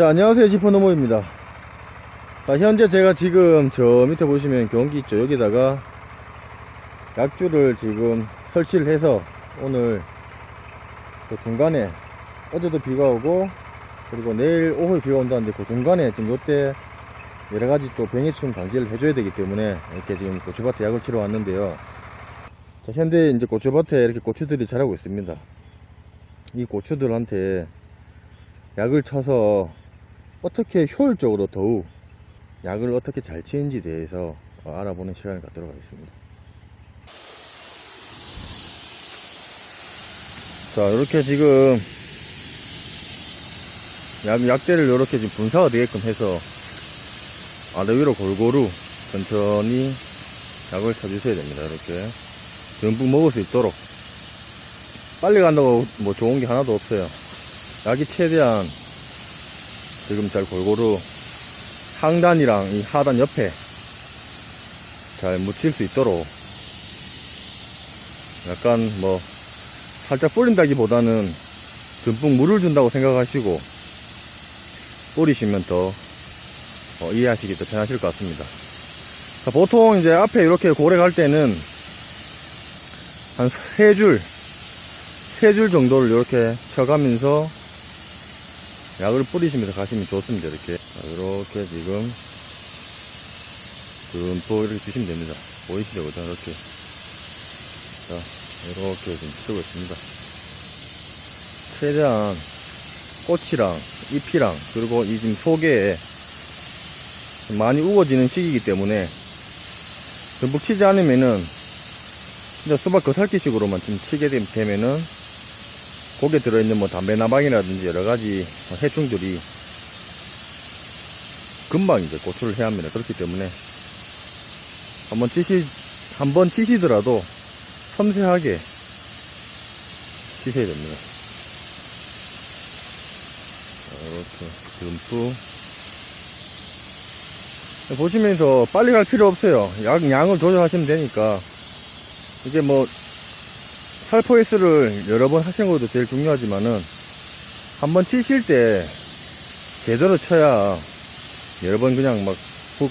자, 안녕하세요. 지퍼노모입니다. 자, 현재 제가 지금 저 밑에 보시면 경기 있죠. 여기다가 약주를 지금 설치를 해서 오늘 그 중간에 어제도 비가 오고 그리고 내일 오후에 비가 온다는데 그 중간에 지금 요때 여러 가지 또 병해충 방지를 해줘야 되기 때문에 이렇게 지금 고추밭에 약을 치러 왔는데요. 자, 현재 이제 고추밭에 이렇게 고추들이 자라고 있습니다. 이 고추들한테 약을 쳐서 어떻게 효율적으로 더욱 약을 어떻게 잘 치는지 대해서 어, 알아보는 시간을 갖도록 하겠습니다. 자, 이렇게 지금 약, 약대를 이렇게 지금 분사가 되게끔 해서 아래 위로 골고루 천천히 약을 쳐주셔야 됩니다. 이렇게 듬뿍 먹을 수 있도록 빨리 간다고 뭐 좋은 게 하나도 없어요. 약이 최대한 지금 잘 골고루 상단이랑 이 하단 옆에 잘 묻힐 수 있도록 약간 뭐 살짝 뿌린다기 보다는 듬뿍 물을 준다고 생각하시고 뿌리시면 더 어, 이해하시기 더 편하실 것 같습니다. 자, 보통 이제 앞에 이렇게 고래 갈 때는 한 세 줄, 세 줄 정도를 이렇게 쳐가면서 약을 뿌리시면서 가시면 좋습니다. 이렇게. 자, 이렇게 지금 듬뿍 이렇게 주시면 됩니다. 보이시죠? 그죠? 이렇게. 자, 이렇게 지금 치고 있습니다. 최대한 꽃이랑 잎이랑 그리고 이 지금 속에 많이 우거지는 시기이기 때문에 듬뿍 치지 않으면은 진짜 수박 거살기식으로만 좀 치게 되- 되면은 거기에 들어있는 뭐 담배 나방이라든지 여러 가지 해충들이 금방 이제 고출을 해야 합니다. 그렇기 때문에 한번 치시 한번 치시더라도 섬세하게 치셔야 됩니다. 자, 이렇게 듬뿍 보시면서 빨리 갈 필요 없어요. 약, 양을 조절하시면 되니까. 이게 뭐, 살포에스를 여러 번 하시는 것도 제일 중요하지만은, 한 번 치실 때, 제대로 쳐야, 여러 번 그냥 막, 훅,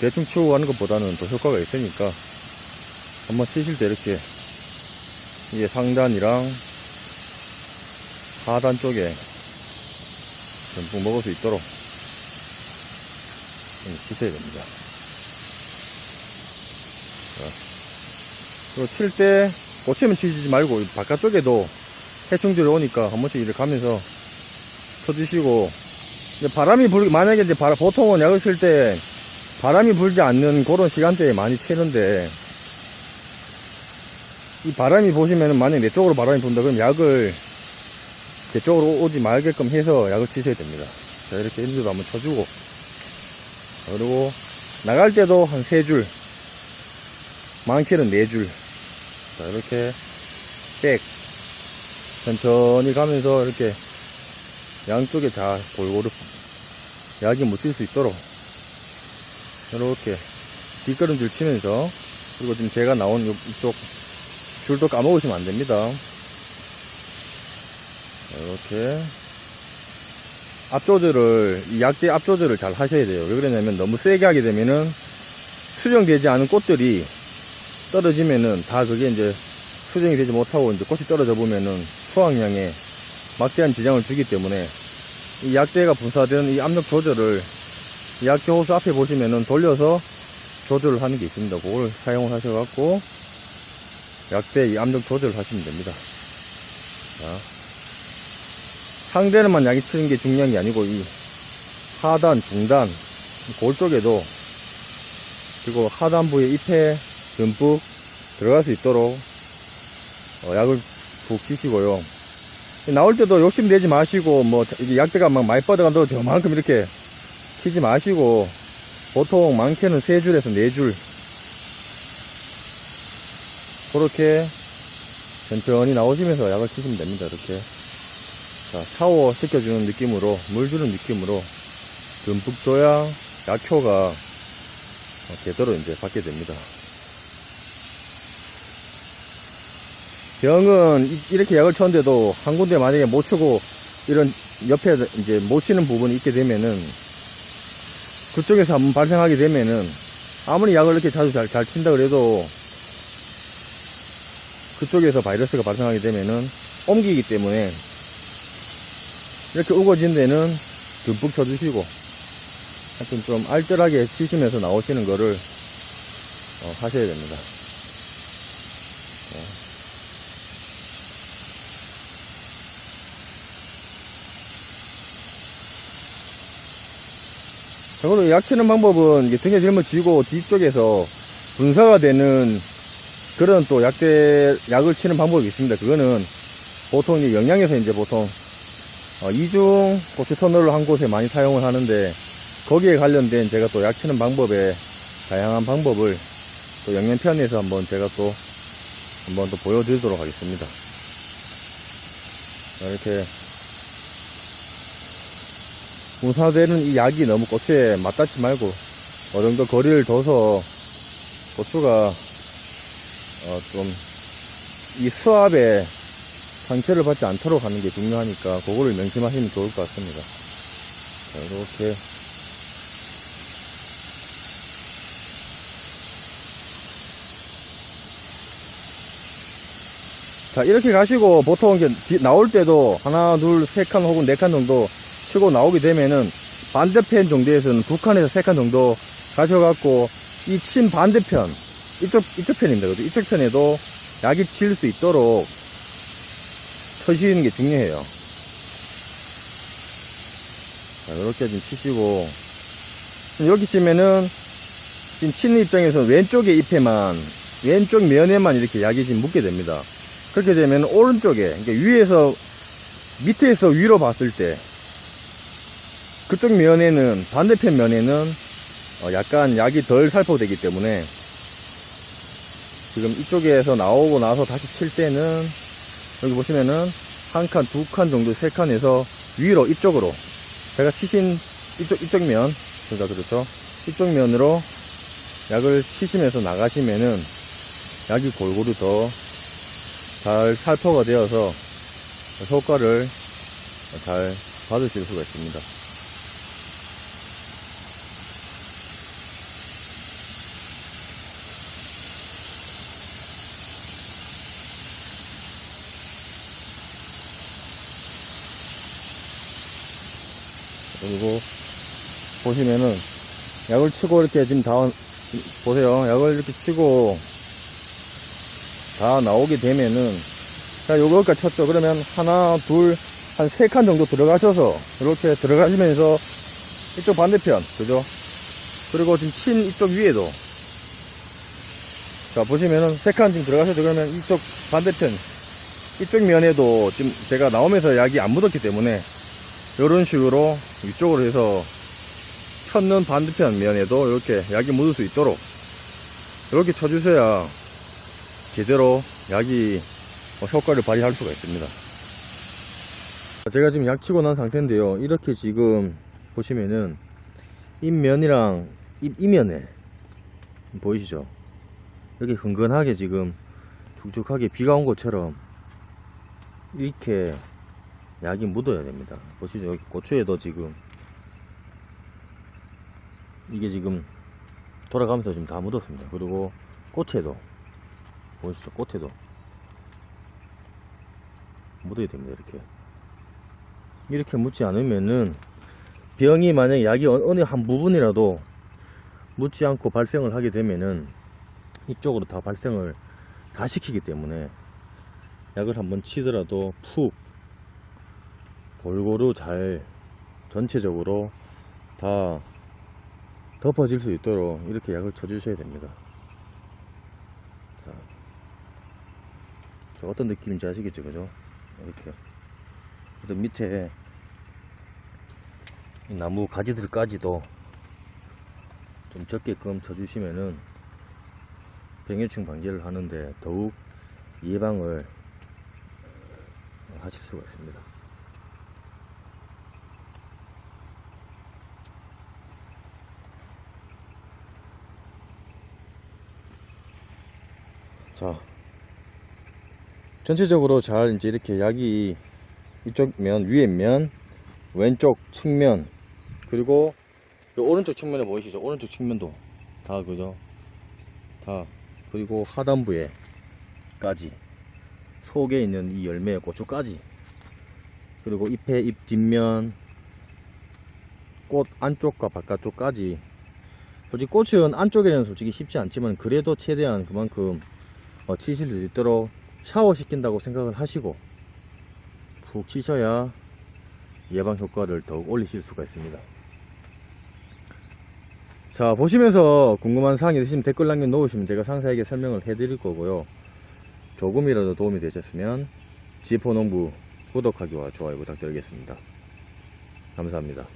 대충 치고 가는 것보다는 더 효과가 있으니까, 한 번 치실 때 이렇게, 이게 상단이랑, 하단 쪽에, 듬뿍 먹을 수 있도록, 좀 치셔야 됩니다. 자, 그리고 칠 때 고치면 치지 말고 이 바깥쪽에도 해충들이 오니까 한 번씩 이렇게 가면서 쳐주시고 바람이 불 만약에 이제 바람 보통은 약을 칠 때 바람이 불지 않는 그런 시간대에 많이 치는데 이 바람이 보시면은 만약 내 쪽으로 바람이 분다 그럼 약을 제 쪽으로 오지 말게끔 해서 약을 치셔야 됩니다. 자 이렇게 인두도 한번 쳐주고 그리고 나갈 때도 한 세 줄, 많게는 네 줄. 자, 이렇게 백 천천히 가면서 이렇게 양쪽에 다 골고루 약이 묻힐 수 있도록 이렇게 뒷걸음질 치면서 그리고 지금 제가 나온 요- 이쪽 줄도 까먹으시면 안 됩니다. 자, 이렇게 앞 조절을 이 약재 앞 조절을 잘 하셔야 돼요. 왜 그러냐면 너무 세게 하게 되면은 수정되지 않은 꽃들이 떨어지면은 다 그게 이제 수정이 되지 못하고 이제 꽃이 떨어져 보면은 수확량에 막대한 지장을 주기 때문에 이 약재가 분사된 이 압력 조절을 이 약재 호수 앞에 보시면은 돌려서 조절을 하는 게 있습니다. 그걸 사용을 하셔갖고 약재 이 압력 조절을 하시면 됩니다. 자. 상대는만 약이 치는 게 중요한 게 아니고 이 하단, 중단, 골 쪽에도 그리고 하단부의 잎에 듬뿍 들어갈 수 있도록 어, 약을 푹 치시고요. 나올 때도 욕심내지 마시고 뭐 이게 약대가 막 많이 뻗어간다고 저만큼 이렇게 치지 마시고 보통 많게는 세 줄에서 네줄 그렇게 천천히 나오시면서 약을 치시면 됩니다. 이렇게. 자, 샤워 시켜주는 느낌으로, 물 주는 느낌으로 듬뿍 줘야 약효가 어, 제대로 이제 받게 됩니다. 병은 이- 이렇게 약을 쳤는데도 한 군데 만약에 못 치고 이런 옆에 이제 못 치는 부분이 있게 되면은 그쪽에서 한번 발생하게 되면은 아무리 약을 이렇게 자주 잘, 잘 친다 그래도 그쪽에서 바이러스가 발생하게 되면은 옮기기 때문에 이렇게 우거진 데는 듬뿍 쳐주시고 하여튼 좀 알뜰하게 치시면서 나오시는 거를 어, 하셔야 됩니다. 저걸로 약 치는 방법은 등에 짊어 지고 뒤쪽에서 분사가 되는 그런 또 약대, 약을 치는 방법이 있습니다. 그거는 보통 이제 영양에서 이제 보통 어, 이중 고추 터널을 한 곳에 많이 사용을 하는데 거기에 관련된 제가 또 약 치는 방법에 다양한 방법을 또 영양 편에서 한번 제가 또 한번 또 보여드리도록 하겠습니다. 자, 이렇게 분사되는 이 약이 너무 고추에 맞닿지 말고 어느 정도 거리를 둬서 고추가 어, 좀 이 수압에 상처를 받지 않도록 하는 게 중요하니까 그거를 명심하시면 좋을 것 같습니다. 자, 이렇게 자 이렇게 가시고 보통 이제 뒤- 나올 때도 하나 둘 세 칸 혹은 네 칸 정도 치고 나오게 되면은 반대편 정도에서는 두 칸에서 세 칸 정도 가셔갖고 이친 반대편 이쪽 이쪽 편입니다. 그죠? 이쪽 편에도 약이 칠 수 있도록 쳐시는 게 중요해요. 자, 이렇게 좀 치시고 여기 치면은 지금 치는 입장에서 왼쪽에 잎에만 왼쪽 면에만 이렇게 약이 지금 묻게 됩니다. 그렇게 되면 오른쪽에 그러니까 위에서 밑에서 위로 봤을 때 그쪽 면에는 반대편 면에는 어, 약간 약이 덜 살포되기 때문에 지금 이쪽에서 나오고 나서 다시 칠 때는 여기 보시면은 한 칸, 두 칸 정도, 세 칸에서 위로 이쪽으로 제가 치신 이쪽 이쪽 면 그러니까 그렇죠 이쪽 면으로 약을 치시면서 나가시면은 약이 골고루 더 잘 살포가 되어서 효과를 잘 받으실 수가 있습니다. 그리고 보시면은 약을 치고 이렇게 지금 다 보세요. 약을 이렇게 치고 다 나오게 되면은 자 요거까지 쳤죠? 그러면 하나 둘 한 세 칸 정도 들어가셔서 이렇게 들어가시면서 이쪽 반대편 그죠? 그리고 지금 친 이쪽 위에도 자 보시면은 세 칸 지금 들어가셔도 그러면 이쪽 반대편 이쪽 면에도 지금 제가 나오면서 약이 안 묻었기 때문에 이런 식으로 위쪽으로 해서 쳤는 반대편 면에도 이렇게 약이 묻을 수 있도록 이렇게 쳐주셔야 제대로 약이 어, 효과를 발휘할 수가 있습니다. 제가 지금 약 치고 난 상태인데요. 이렇게 지금 보시면은 입면이랑 입 이면에 보이시죠? 이렇게 흥건하게 지금 축축하게 비가 온 것처럼 이렇게 약이 묻어야 됩니다. 보시죠. 여기 고추에도 지금 이게 지금 돌아가면서 지금 다 묻었습니다. 그리고 꽃에도 보시죠. 꽃에도 묻어야 됩니다. 이렇게 이렇게 묻지 않으면은 병이 만약에 약이 어- 어느 한 부분이라도 묻지 않고 발생을 하게 되면은 이쪽으로 다 발생을 다 시키기 때문에 약을 한번 치더라도 푹 골고루 잘 전체적으로 다 덮어질 수 있도록 이렇게 약을 쳐주셔야 됩니다. 자, 자, 어떤 느낌인지 아시겠죠, 그죠? 이렇게. 그래서 밑에 이 나무 가지들까지도 좀 적게끔 쳐주시면은 병해충 방지를 하는데 더욱 예방을 하실 수가 있습니다. 자, 전체적으로 잘 이제 이렇게 약이 이쪽 면 위에 면 왼쪽 측면 그리고 요 오른쪽 측면에 보이시죠? 오른쪽 측면도 다 그죠? 다 그리고 하단부에 까지 속에 있는 이 열매의 고추까지 그리고 잎의 잎 뒷면 꽃 안쪽과 바깥쪽까지. 솔직히 꽃은 안쪽에는 솔직히 쉽지 않지만 그래도 최대한 그만큼 어, 치실 수 있도록 샤워 시킨다고 생각을 하시고 푹 치셔야 예방 효과를 더욱 올리실 수가 있습니다. 자 보시면서 궁금한 사항이 있으시면 댓글 남겨 놓으시면 제가 상세하게 설명을 해드릴 거고요. 조금이라도 도움이 되셨으면 지포농부 구독하기와 좋아요 부탁드리겠습니다. 감사합니다.